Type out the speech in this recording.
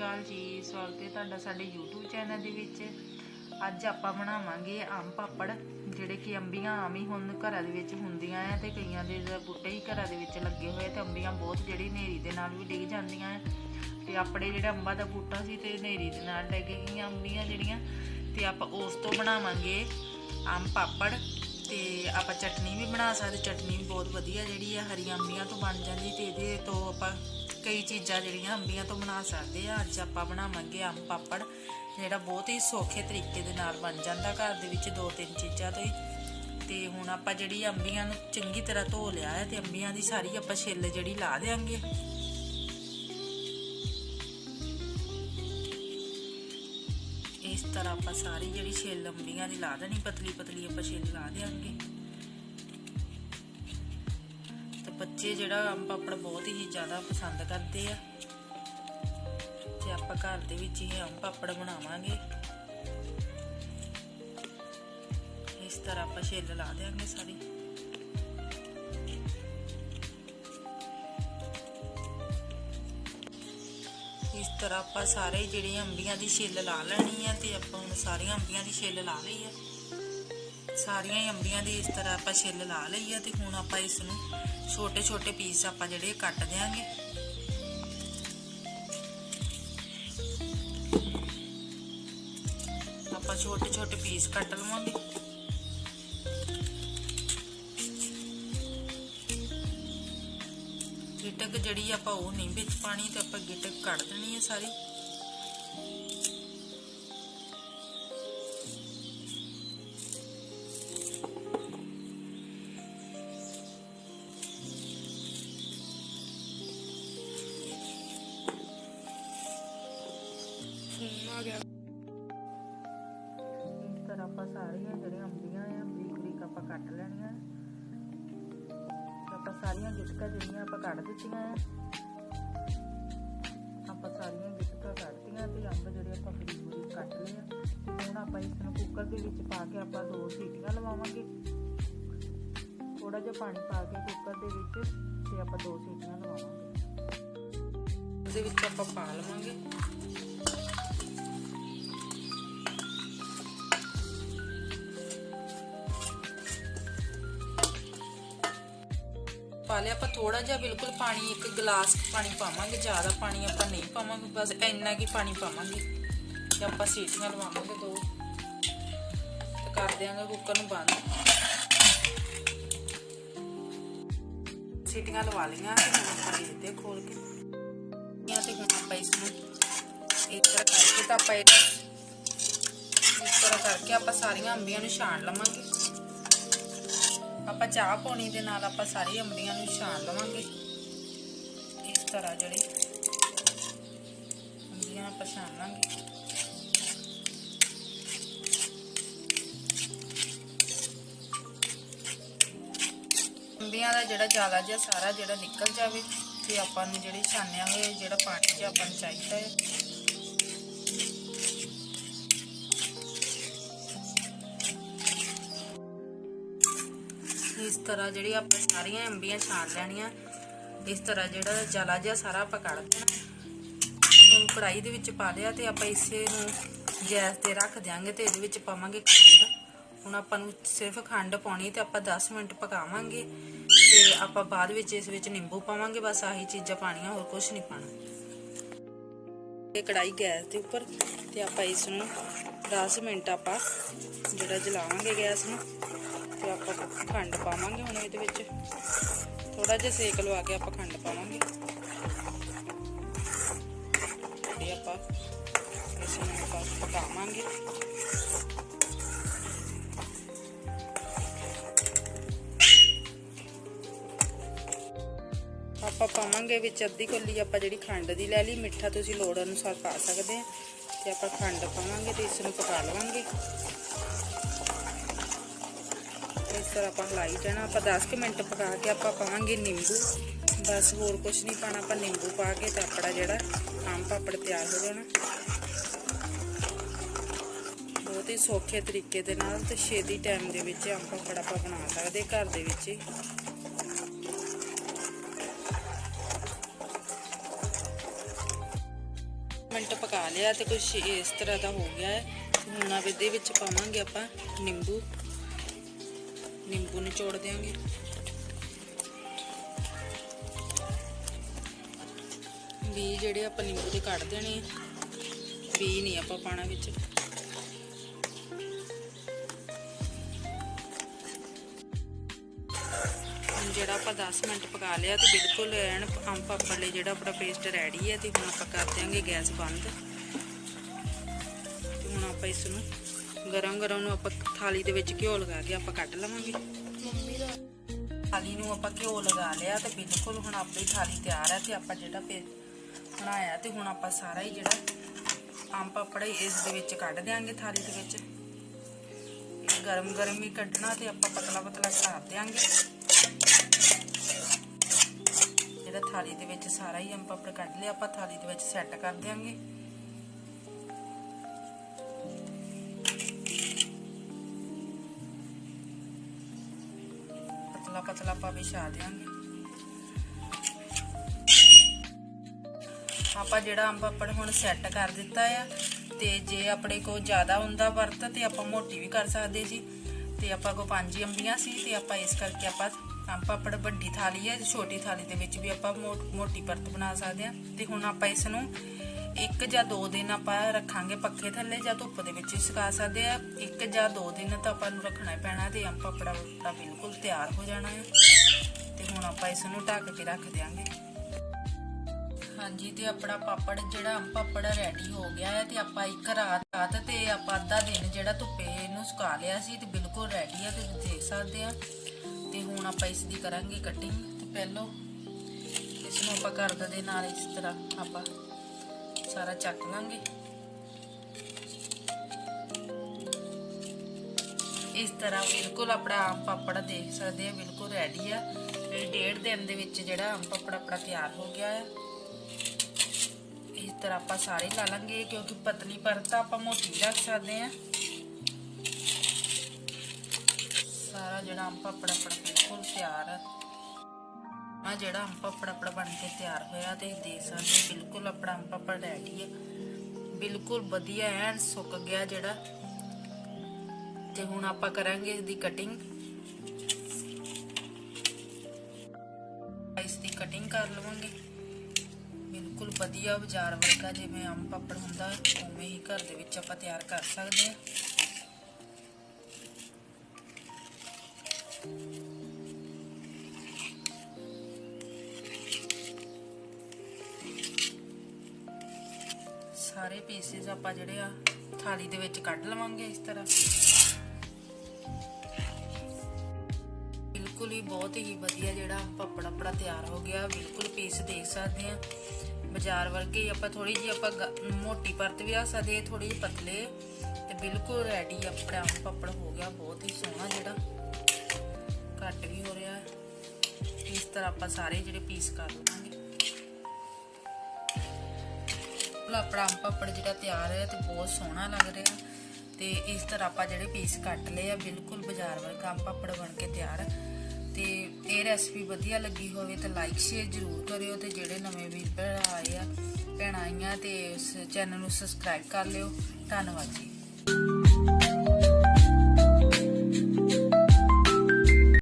ਅਕਾਲ ਜੀ, ਸਵਾਗਤ ਹੈ ਤੁਹਾਡਾ ਸਾਡੇ YouTube ਚੈਨਲ ਦੇ ਵਿੱਚ। ਅੱਜ ਆਪਾਂ ਬਣਾਵਾਂਗੇ ਆਮ ਪਾਪੜ, ਜਿਹੜੇ ਕਿ ਅੰਬੀਆਂ ਆਮ ਹੀ ਹੁਣ ਘਰਾਂ ਦੇ ਵਿੱਚ ਹੁੰਦੀਆਂ ਆ ਤੇ ਕਈਆਂ ਦੇ ਬੂਟੇ ਹੀ ਘਰਾਂ ਦੇ ਵਿੱਚ ਲੱਗੇ ਹੋਏ ਤੇ ਅੰਬੀਆਂ ਬਹੁਤ ਜਿਹੜੀ ਹਨੇਰੀ ਦੇ ਨਾਲ ਵੀ ਡਿੱਗ ਜਾਂਦੀਆਂ ਆ ਤੇ ਆਪਣੇ ਜਿਹੜਾ ਅੰਬਾਂ ਦਾ ਬੂਟਾ ਸੀ ਤੇ ਹਨੇਰੀ ਦੇ ਨਾਲ ਡਿੱਗ ਗਈਆਂ ਅੰਬੀਆਂ ਜਿਹੜੀਆਂ। ਤੇ ਆਪਾਂ ਉਸ ਤੋਂ ਬਣਾਵਾਂਗੇ ਆਮ ਪਾਪੜ ਤੇ ਆਪਾਂ ਚਟਨੀ ਵੀ ਬਣਾ ਸਕਦੇ, ਚਟਨੀ ਵੀ ਬਹੁਤ ਵਧੀਆ ਜਿਹੜੀ ਆ ਹਰੀਆਂ ਅੰਬੀਆਂ ਤੋਂ ਬਣ ਜਾਂਦੀ ਤੇ ਇਹਦੇ ਤੋਂ ਆਪਾਂ ਕਈ ਚੀਜ਼ਾਂ ਜਿਹੜੀਆਂ ਅੰਬੀਆਂ ਤੋਂ ਬਣਾ ਸਕਦੇ ਆ। ਅੱਜ ਆਪਾਂ ਬਣਾਵਾਂਗੇ ਅੰਬ ਪਾਪੜ, ਜਿਹੜਾ ਬਹੁਤ ਹੀ ਸੌਖੇ ਤਰੀਕੇ ਦੇ ਨਾਲ ਬਣ ਜਾਂਦਾ ਘਰ ਦੇ ਵਿੱਚ ਦੋ ਤਿੰਨ ਚੀਜ਼ਾਂ ਤੋਂ ਹੀ। ਤੇ ਹੁਣ ਆਪਾਂ ਜਿਹੜੀ ਅੰਬੀਆਂ ਨੂੰ ਚੰਗੀ ਤਰ੍ਹਾਂ ਧੋ ਲਿਆ ਹੈ ਤੇ ਅੰਬੀਆਂ ਦੀ ਸਾਰੀ ਆਪਾਂ ਛਿੱਲ ਜਿਹੜੀ ਲਾ ਦੇਾਂਗੇ ਇਸ ਤਰ੍ਹਾਂ ਆਪਾਂ ਸਾਰੀ ਜਿਹੜੀ ਛਿੱਲ ਅੰਬੀਆਂ ਦੀ ਲਾ ਦੇਣੀ ਪਤਲੀ ਪਤਲੀ ਆਪਾਂ ਛਿੱਲ ਲਾ ਦੇਾਂਗੇ ਬੱਚੇ ਜਿਹੜਾ ਅੰਬ ਪਾਪੜ ਬਹੁਤ ਹੀ ਜ਼ਿਆਦਾ ਪਸੰਦ ਕਰਦੇ ਆ। ਤੇ ਆਪਾਂ ਘਰ ਦੇ ਵਿੱਚ ਹੀ ਅੰਬ ਪਾਪੜ ਬਣਾਵਾਂਗੇ। ਇਸ ਤਰ੍ਹਾਂ ਆਪਾਂ ਛਿੱਲ ਲਾ ਦੇਾਂਗੇ ਸਾਰੀ। ਇਸ ਤਰ੍ਹਾਂ ਆਪਾਂ ਸਾਰੇ ਜਿਹੜੀਆਂ ਅੰਬੀਆਂ ਦੀ ਛਿੱਲ ਲਾ ਲੈਣੀ ਆ ਤੇ ਆਪਾਂ ਹੁਣ ਸਾਰੀਆਂ ਅੰਬੀਆਂ ਦੀ ਛਿੱਲ ਲਾ ਲਈ ਆ। ਸਾਰੀਆਂ ਹੀ ਅੰਬੀਆਂ ਦੀ ਇਸ ਤਰ੍ਹਾਂ ਆਪਾਂ ਛਿੱਲ ਲਾ ਲਈ ਆ ਤੇ ਹੁਣ ਆਪਾਂ ਇਸ ਨੂੰ ਛੋਟੇ ਛੋਟੇ ਪੀਸ ਆਪਾਂ ਜਿਹੜੇ ਕੱਟ ਦੇਾਂਗੇ ਆਪਾਂ ਛੋਟੇ ਛੋਟੇ ਪੀਸ ਕੱਟ ਲਵਾਂਗੇ। ਗਿਟਕ ਜਿਹੜੀ ਆਪਾਂ ਉਹ ਨਹੀਂ ਵਿੱਚ ਪਾਣੀ ਤੇ ਆਪਾਂ ਗਿਟਕ ਕੱਢ ਦੇਣੀ ਹੈ ਸਾਰੀ। ਗਿਟਕਾਂ ਜਿਹੜੀਆਂ ਆਪਾਂ ਕੱਢ ਦਿੱਤੀਆਂ ਆ। ਆਪਾਂ ਸਾਰੀਆਂ ਗਿਟਕਾਂ ਕੱਢਤੀਆਂ ਤੇ ਅੰਬ ਜਿਹੜੇ ਆਪਾਂ ਬਰੀਕ ਬਰੀਕ ਕੱਟ ਲਏ ਆ। ਹੁਣ ਆਪਾਂ ਇਸ ਨੂੰ ਕੁੱਕਰ ਦੇ ਵਿੱਚ ਪਾ ਕੇ ਆਪਾਂ ਦੋ ਸੀਟੀਆਂ ਲਵਾਵਾਂਗੇ। ਥੋੜਾ ਜਿਹਾ ਪਾਣੀ ਪਾ ਕੇ ਕੁੱਕਰ ਦੇ ਵਿੱਚ ਤੇ ਆਪਾਂ ਦੋ ਸੀਟੀਆਂ ਲਵਾਵਾਂਗੇ। ਉਹਦੇ ਵਿੱਚ ਆਪਾਂ ਪਾ ਲਵਾਂਗੇ। ਲਿਆ, ਆਪਾਂ ਥੋੜਾ ਜਿਹਾ ਬਿਲਕੁਲ ਪਾਣੀ, ਇੱਕ ਗਲਾਸ ਪਾਣੀ ਪਾਵਾਂਗੇ, ਜ਼ਿਆਦਾ ਪਾਣੀ ਆਪਾਂ ਨਹੀਂ ਪਾਵਾਂਗੇ, ਬਸ ਇੰਨਾ ਕੀ ਪਾਣੀ ਪਾਵਾਂਗੇ। ਤੇ ਆਪਾਂ ਸੀਟੀਆਂ ਲਵਾਵਾਂਗੇ ਦੋ। ਤੇ ਕਰ ਦਿਆਂਗੇ ਕੁੱਕਰ ਨੂੰ ਬੰਦ। ਸੀਟੀਆਂ ਲਵਾ ਲਈਆਂ ਤੇ ਹੁਣ ਆਪਾਂ ਦੇਖਦੇ ਹਾਂ ਖੋਲ ਕੇ ਇਹ ਤੇ ਹੁਣ ਆਪਾਂ ਇਸ ਨੂੰ ਇਸ ਤਰ੍ਹਾਂ ਕਰਕੇ ਤਾਂ ਆਪਾਂ ਇਸ ਤਰ੍ਹਾਂ ਕਰਕੇ ਆਪਾਂ ਸਾਰੀਆਂ ਅੰਬੀਆਂ ਨੂੰ ਛਾਣ ਲਵਾਂਗੇ। ਆਪਾਂ ਚਾਹ ਪਾਣੀ ਦੇ ਨਾਲ ਆਪਾਂ ਸਾਰੀ ਅੰਬੀਆਂ ਨੂੰ ਛਾਣ ਲਵਾਂਗੇ। ਇਸ ਤਰ੍ਹਾਂ ਜਿਹੜੀ ਅੰਬੀਆਂ ਆਪਾਂ ਛਾਣ ਲਾਂਗੇ। ਅੰਬੀਆਂ ਦਾ ਜਿਹੜਾ ਜ਼ਿਆਦਾ ਜਿਹਾ ਸਾਰਾ ਜਿਹੜਾ ਨਿਕਲ ਜਾਵੇ, ਤੇ ਆਪਾਂ ਨੂੰ ਜਿਹੜੀ ਛਾਨਿਆ ਹੋਏ ਜਿਹੜਾ ਪਾਣੀ ਜਿਹਾ ਆਪਾਂ ਨੂੰ ਚਾਹੀਦਾ ਹੈ। ਇਸ ਤਰ੍ਹਾਂ ਜਿਹੜੀ ਆਪਾਂ ਸਾਰੀਆਂ ਅੰਬੀਆਂ ਛਾਣ ਲੈਣੀਆਂ, ਇਸ ਤਰ੍ਹਾਂ ਜਿਹੜਾ ਜਲਾ ਜਿਹਾ ਸਾਰਾ ਆਪਾਂ ਕੱਢ ਦੇਣਾ। ਹੁਣ ਕੜਾਈ ਦੇ ਵਿੱਚ ਪਾ ਲਿਆ ਤੇ ਆਪਾਂ ਇਸੇ ਨੂੰ ਗੈਸ ਤੇ ਰੱਖ ਦਿਆਂਗੇ ਤੇ ਇਹਦੇ ਵਿੱਚ ਪਾਵਾਂਗੇ ਖੰਡ। ਹੁਣ ਆਪਾਂ ਨੂੰ ਸਿਰਫ ਖੰਡ ਪਾਉਣੀ ਤੇ ਆਪਾਂ 10 ਮਿੰਟ ਪਕਾਵਾਂਗੇ ਤੇ ਆਪਾਂ ਬਾਅਦ ਵਿੱਚ ਇਸ ਵਿੱਚ ਨਿੰਬੂ ਪਾਵਾਂਗੇ, ਬਸ ਆਹੀ ਚੀਜ਼ਾਂ ਪਾਣੀਆਂ ਹੋਰ ਕੁਝ ਨਹੀਂ ਪਾਣਾ ਤੇ ਕੜਾਈ ਗੈਸ ਦੇ ਉੱਪਰ ਤੇ ਆਪਾਂ ਇਸ ਨੂੰ 10 ਮਿੰਟ ਆਪਾਂ ਜਿਹੜਾ ਜਲਾਵਾਂਗੇ ਗੈਸ ਨੂੰ। ਤੇ ਆਪਾਂ ਖੰਡ ਪਾਵਾਂਗੇ ਹੁਣ ਇਹਦੇ ਵਿੱਚ। ਥੋੜਾ ਜਿਹਾ ਸੇਕ ਲਵਾ ਕੇ ਆਪਾਂ ਖੰਡ ਪਾਵਾਂਗੇ। ਤੇ ਆਪਾਂ ਇਸ ਨੂੰ ਆਪਾਂ ਪਕਾਵਾਂਗੇ। ਆਪਾਂ ਪਾਵਾਂਗੇ ਵਿੱਚ ਅੱਧੀ ਕੋਲੀ ਆਪਾਂ ਜਿਹੜੀ ਖੰਡ ਦੀ ਲੈ ਲਈ। ਮਿੱਠਾ ਤੁਸੀਂ ਲੋੜ ਅਨੁਸਾਰ ਪਾ ਸਕਦੇ ਆ। ਤੇ ਆਪਾਂ ਖੰਡ ਪਾਵਾਂਗੇ ਤੇ ਇਸ ਨੂੰ ਪਕਾ ਲਵਾਂਗੇ। ਇਸ ਤਰ੍ਹਾਂ ਆਪਾਂ ਹਲਾਈ ਜਾਣਾ, ਆਪਾਂ 10 ਮਿੰਟ ਪਕਾ ਕੇ ਆਪਾਂ ਪਾਵਾਂਗੇ ਨਿੰਬੂ। ਬਸ ਹੋਰ ਕੁਝ ਨਹੀਂ ਪਾਣਾ, ਆਪਾਂ ਨਿੰਬੂ ਪਾ ਕੇ ਤਾਂ ਆਪਣਾ ਜਿਹੜਾ, ਆਮ ਪਾਪੜ ਤਿਆਰ ਹੋ ਜਾਣਾ। ਬਹੁਤ ਹੀ ਸੌਖੇ ਤਰੀਕੇ ਦੇ ਨਾਲ ਤੇ ਛੇਤੀ ਟਾਈਮ ਦੇ ਵਿੱਚ ਆਮ ਪਾਪੜ ਆਪਾਂ ਬਣਾ ਸਕਦੇ ਘਰ ਦੇ ਵਿੱਚ ਹੀ। ਮਿੰਟ ਪਕਾ ਲਿਆ ਤੇ ਕੁਝ ਇਸ ਤਰ੍ਹਾਂ ਦਾ ਹੋ ਗਿਆ ਹੈ। ਹੁਣ ਆ ਇਹਦੇ ਵਿੱਚ ਪਾਵਾਂਗੇ ਆਪਾਂ ਨਿੰਬੂ। ਨਿੰਬੂ ਨਿਚੋੜ ਦਿਆਂਗੇ। ਵੀ ਜਿਹੜੇ ਆਪਾਂ ਨਿੰਬੂ ਦੇ ਕੱਢ ਦੇਣੇ ਆ ਨਹੀਂ ਆਪਾਂ ਪਾਣਾ ਵਿੱਚ। ਹੁਣ ਜਿਹੜਾ ਆਪਾਂ 10 ਮਿੰਟ ਪਕਾ ਲਿਆ ਤੇ ਬਿਲਕੁਲ ਐਨ ਅੰਬ ਪਾਪੜ ਲਈ ਜਿਹੜਾ ਆਪਣਾ ਪੇਸਟ ਰੈਡੀ ਹੈ ਤੇ ਹੁਣ ਆਪਾਂ ਕਰ ਦਿਆਂਗੇ ਗੈਸ ਬੰਦ। ਤੇ ਹੁਣ ਆਪਾਂ ਇਸ ਨੂੰ ਗਰਮ ਗਰਮ ਨੂੰ ਆਪਾਂ ਥਾਲੀ ਦੇ ਵਿੱਚ ਘਿਓ ਲਗਾ ਕੇ ਆਪਾਂ ਕੱਢ ਲਵਾਂਗੇ। ਥਾਲੀ ਨੂੰ ਆਪਾਂ ਘਿਓ ਲਗਾ ਲਿਆ ਤੇ ਬਿਲਕੁਲ ਹੁਣ ਆਪਣੀ ਥਾਲੀ ਤਿਆਰ ਹੈ ਤੇ ਆਪਾਂ ਜਿਹੜਾ ਪੇ ਬਣਾਇਆ ਤੇ ਹੁਣ ਆਪਾਂ ਸਾਰਾ ਹੀ ਜਿਹੜਾ ਅੰਬ ਪਾਪੜ ਇਸ ਦੇ ਵਿੱਚ ਕੱਢ ਦਿਆਂਗੇ ਥਾਲੀ ਦੇ ਵਿੱਚ। ਗਰਮ ਗਰਮ ਹੀ ਕੱਢਣਾ ਤੇ ਆਪਾਂ ਪਤਲਾ ਪਤਲਾ ਬਣਾ ਦਿਆਂਗੇ। ਜਿਹੜਾ ਥਾਲੀ ਦੇ ਵਿੱਚ ਸਾਰਾ ਹੀ ਅੰਬ ਪਾਪੜ ਕੱਢ ਲਿਆ, ਆਪਾਂ ਥਾਲੀ ਦੇ ਵਿੱਚ ਸੈੱਟ ਕਰ ਦਿਆਂਗੇ। ਪਤਲਾ ਪਤਲਾ ਆਪਾਂ ਵਿਛਾ ਦਿਆਂਗੇ। ਆਪਾਂ ਜਿਹੜਾ ਅੰਬ ਪਾਪੜ ਹੁਣ ਸੈੱਟ ਕਰ ਦਿੱਤਾ ਆ, ਤੇ ਜੇ ਆਪਣੇ ਕੋਲ ਜ਼ਿਆਦਾ ਹੁੰਦਾ ਵਰਤ, ਤੇ ਆਪਾਂ ਮੋਟੀ ਵੀ ਕਰ ਸਕਦੇ ਜੀ। ਤੇ ਆਪਾਂ ਕੋ ਪੰਜ ਅੰਬੀਆਂ ਸੀ, ਤੇ ਆਪਾਂ ਇਸ ਕਰਕੇ ਆਪਾਂ ਅੰਬ ਪਾਪੜ ਵੱਡੀ ਥਾਲੀ ਹੈ ਛੋਟੀ ਥਾਲੀ ਦੇ ਵਿੱਚ ਵੀ ਆਪਾਂ ਮੋ- ਮੋਟੀ ਪਰਤ ਬਣਾ ਸਕਦੇ ਆ। ਤੇ ਹੁਣ ਆਪਾਂ ਇਸ ਨੂੰ ਇੱਕ ਜਾਂ ਦੋ ਦਿਨ ਆਪਾਂ ਰੱਖਾਂਗੇ ਪੱਖੇ ਥੱਲੇ ਜਾਂ ਧੁੱਪ ਦੇ ਵਿੱਚ ਸੁਕਾ ਸਕਦੇ ਆ। ਇੱਕ ਜਾਂ ਦੋ ਦਿਨ ਤਾਂ ਆਪਾਂ ਨੂੰ ਰੱਖਣਾ ਪੈਣਾ ਤੇ ਅੰਬ ਪਾਪੜਾ ਆਪਣਾ ਬਿਲਕੁਲ ਤਿਆਰ ਹੋ ਜਾਣਾ ਹੈ। ਤੇ ਹੁਣ ਆਪਾਂ ਇਸ ਨੂੰ ਢੱਕ ਕੇ ਰੱਖ ਦਿਆਂਗੇ। ਹਾਂਜੀ, ਤੇ ਆਪਣਾ ਪਾਪੜ ਜਿਹੜਾ ਅੰਬ ਪਾਪੜ ਰੈਡੀ ਹੋ ਗਿਆ ਹੈ ਤੇ ਆਪਾਂ ਇੱਕ ਰਾਤ ਰਾਤ ਤੇ ਆਪਾਂ ਅੱਧਾ ਦਿਨ ਜਿਹੜਾ ਧੁੱਪੇ ਇਹਨੂੰ ਸੁਕਾ ਲਿਆ ਸੀ ਤੇ ਬਿਲਕੁਲ ਰੈਡੀ ਆ ਤੇ ਤੁਸੀਂ ਦੇਖ ਸਕਦੇ ਆ। ਤੇ ਹੁਣ ਆਪਾਂ ਇਸ ਦੀ ਕਰਾਂਗੇ ਕਟਿੰਗ ਤੇ ਪਹਿਲਾਂ ਇਸ ਨੂੰ ਆਪਾਂ ਕਰਦ ਦੇ ਨਾਲ ਇਸ ਤਰ੍ਹਾਂ ਆਪਾਂ ਸਾਰਾ ਚੱਕ ਲਾਂਗੇ। ਇਸ ਤਰ੍ਹਾਂ ਬਿਲਕੁਲ ਆਪਣਾ ਆਮ ਪਾਪੜ ਦੇਖ ਸਕਦੇ ਆ ਬਿਲਕੁਲ ਰੈਡੀ ਆ। ਡੇਢ ਦਿਨ ਦੇ ਵਿੱਚ ਜਿਹੜਾ ਆਮ ਪਾਪੜ ਆਪਣਾ ਤਿਆਰ ਹੋ ਗਿਆ ਹੈ ਇਸ ਤਰ੍ਹਾਂ ਆਪਾਂ ਸਾਰੇ ਲਾ ਲਾਂਗੇ ਕਿਉਂਕਿ ਪਤਲੀ ਪਰਤ ਆ, ਆਪਾਂ ਮੋਟੀ ਰੱਖ ਸਕਦੇ ਆ। ਸਾਰਾ ਜਿਹੜਾ ਆਮ ਪਾਪੜ ਆਪਣਾ ਬਿਲਕੁਲ ਤਿਆਰ ਆ। ਆ ਜਿਹੜਾ ਅੰਬ ਪਾਪੜ ਆਪਣਾ ਬਣ ਕੇ ਤਿਆਰ ਹੋਇਆ ਤੇ ਦੇਖ ਸਕਦੇ ਬਿਲਕੁਲ ਆਪਣਾ ਆਮ ਪਾਪੜ ਰੈਡੀ ਹੈ ਬਿਲਕੁਲ ਵਧੀਆ ਐਨ ਸੁੱਕ ਗਿਆ ਜਿਹੜਾ। ਤੇ ਹੁਣ ਆਪਾਂ ਕਰਾਂਗੇ ਇਸ ਦੀ ਕਟਿੰਗ ਇਸ ਦੀ ਕਟਿੰਗ ਕਰ ਲਵਾਂਗੇ। ਬਿਲਕੁਲ ਵਧੀਆ ਬਾਜ਼ਾਰ ਵਰਗਾ ਜਿਵੇਂ ਆਮ ਪਾਪੜ ਹੁੰਦਾ, ਉਵੇਂ ਹੀ ਘਰ ਦੇ ਵਿੱਚ ਆਪਾਂ ਤਿਆਰ ਕਰ ਸਕਦੇ ਹਾਂ ਸਾਰੇ ਪੀਸਿਸ ਆਪਾਂ ਜਿਹੜੇ ਆ ਥਾਲੀ ਦੇ ਵਿੱਚ ਕੱਢ ਲਵਾਂਗੇ ਇਸ ਤਰ੍ਹਾਂ। ਬਿਲਕੁਲ ਹੀ ਬਹੁਤ ਹੀ ਵਧੀਆ ਜਿਹੜਾ ਪਾਪੜ ਆਪਣਾ ਤਿਆਰ ਹੋ ਗਿਆ। ਬਿਲਕੁਲ ਪੀਸ ਦੇਖ ਸਕਦੇ ਆ ਬਾਜ਼ਾਰ ਵਰਗੇ ਹੀ ਆਪਾਂ ਥੋੜੀ ਜੀ ਆਪਾਂ ਮੋਟੀ ਪਰਤ ਵੀ ਆ ਸਕਦੇ ਥੋੜੀ ਜਿਹੀ ਪਤਲੇ। ਤੇ ਬਿਲਕੁਲ ਰੈਡੀ ਆਪਣਾ ਪਾਪੜ ਹੋ ਗਿਆ। ਬਹੁਤ ਹੀ ਸੋਹਣਾ ਜਿਹੜਾ ਘੱਟ ਵੀ ਹੋ ਰਿਹਾ। ਇਸ ਤਰ੍ਹਾਂ ਆਪਾਂ ਸਾਰੇ ਜਿਹੜੇ ਪੀਸ ਕਰ ਲਵਾਂਗੇ। ਆਪਣਾ ਅੰਬ ਪਾਪੜ ਜਿਹੜਾ ਤਿਆਰ ਹੈ ਤੇ ਬਹੁਤ ਸੋਹਣਾ ਲੱਗ ਰਿਹਾ। ਤੇ ਇਸ ਤਰ੍ਹਾਂ ਆਪਾਂ ਜਿਹੜੇ ਪੀਸ ਕੱਟ ਲਏ ਆ, ਬਿਲਕੁਲ ਬਾਜ਼ਾਰ ਵਰਗਾ ਅੰਬ ਪਾਪੜ ਬਣ ਕੇ ਤਿਆਰ। ਤੇ ਇਹ ਰੈਸਪੀ ਵਧੀਆ ਲੱਗੀ ਹੋਵੇ ਤਾਂ ਲਾਈਕ ਸ਼ੇਅਰ ਜ਼ਰੂਰ ਕਰਿਓ ਤੇ ਜਿਹੜੇ ਨਵੇਂ ਵੀਰ ਭਰਾ ਆਏ ਆ, ਭੈਣਾਂ ਆਈਆਂ ਤੇ ਉਸ ਚੈਨਲ ਨੂੰ ਸਬਸਕ੍ਰਾਈਬ ਕਰ ਲਿਓ। ਧੰਨਵਾਦ ਜੀ।